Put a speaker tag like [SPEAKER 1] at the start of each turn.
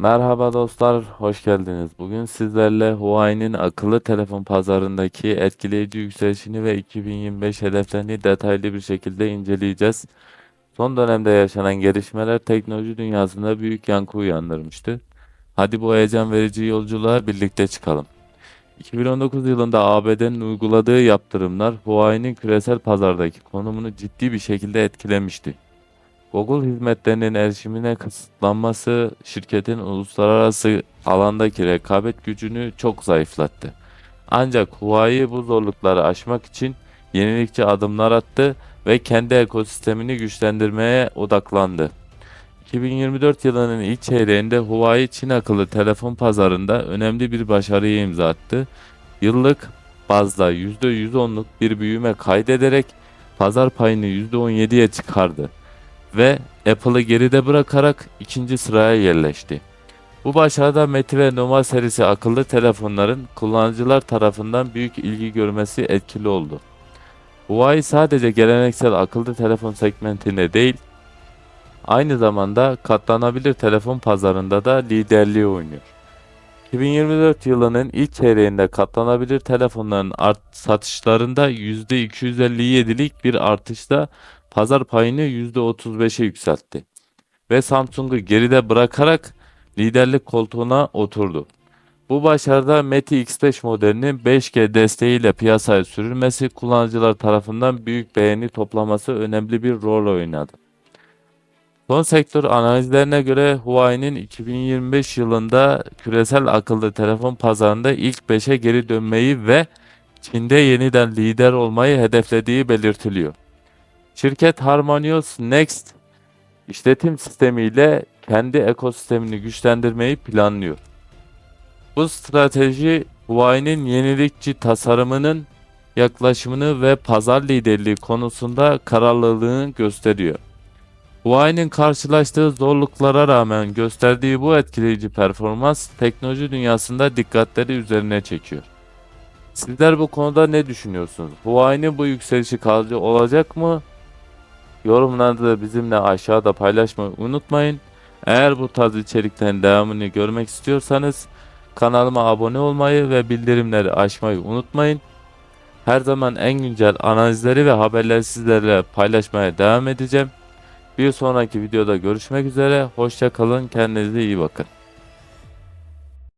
[SPEAKER 1] Merhaba dostlar, hoş geldiniz. Bugün sizlerle Huawei'nin akıllı telefon pazarındaki etkileyici yükselişini ve 2025 hedeflerini detaylı bir şekilde inceleyeceğiz. Son dönemde yaşanan gelişmeler teknoloji dünyasında büyük yankı uyandırmıştı. Hadi bu heyecan verici yolculuğa birlikte çıkalım. 2019 yılında ABD'nin uyguladığı yaptırımlar Huawei'nin küresel pazardaki konumunu ciddi bir şekilde etkilemişti. Google hizmetlerinin erişimine kısıtlanması şirketin uluslararası alandaki rekabet gücünü çok zayıflattı. Ancak Huawei bu zorlukları aşmak için yenilikçi adımlar attı ve kendi ekosistemini güçlendirmeye odaklandı. 2024 yılının ilk çeyreğinde Huawei Çin akıllı telefon pazarında önemli bir başarıyı imza attı. Yıllık bazda %110'luk bir büyüme kaydederek pazar payını %17'ye çıkardı ve Apple'ı geride bırakarak ikinci sıraya yerleşti. Bu başarıda Meti ve Noma serisi akıllı telefonların kullanıcılar tarafından büyük ilgi görmesi etkili oldu. Huawei sadece geleneksel akıllı telefon segmentinde değil, aynı zamanda katlanabilir telefon pazarında da liderliği oynuyor. 2024 yılının ilk çeyreğinde katlanabilir telefonların art satışlarında %257'lik bir artışla pazar payını %35'e yükseltti ve Samsung'u geride bırakarak liderlik koltuğuna oturdu. Bu başarıda Mate X5 modelinin 5G desteğiyle piyasaya sürülmesi kullanıcılar tarafından büyük beğeni toplaması önemli bir rol oynadı. Son sektör analizlerine göre Huawei'nin 2025 yılında küresel akıllı telefon pazarında ilk 5'e geri dönmeyi ve Çin'de yeniden lider olmayı hedeflediği belirtiliyor. Şirket Harmonious Next işletim sistemiyle kendi ekosistemini güçlendirmeyi planlıyor. Bu strateji Huawei'nin yenilikçi tasarımının yaklaşımını ve pazar liderliği konusunda kararlılığını gösteriyor. Huawei'nin karşılaştığı zorluklara rağmen gösterdiği bu etkileyici performans teknoloji dünyasında dikkatleri üzerine çekiyor. Sizler bu konuda ne düşünüyorsunuz? Huawei'nin bu yükselişi kalıcı olacak mı? Yorumlarda da bizimle aşağıda paylaşmayı unutmayın. Eğer bu tarz içeriklerin devamını görmek istiyorsanız kanalıma abone olmayı ve bildirimleri açmayı unutmayın. Her zaman en güncel analizleri ve haberleri sizlerle paylaşmaya devam edeceğim. Bir sonraki videoda görüşmek üzere. Hoşça kalın. Kendinize iyi bakın.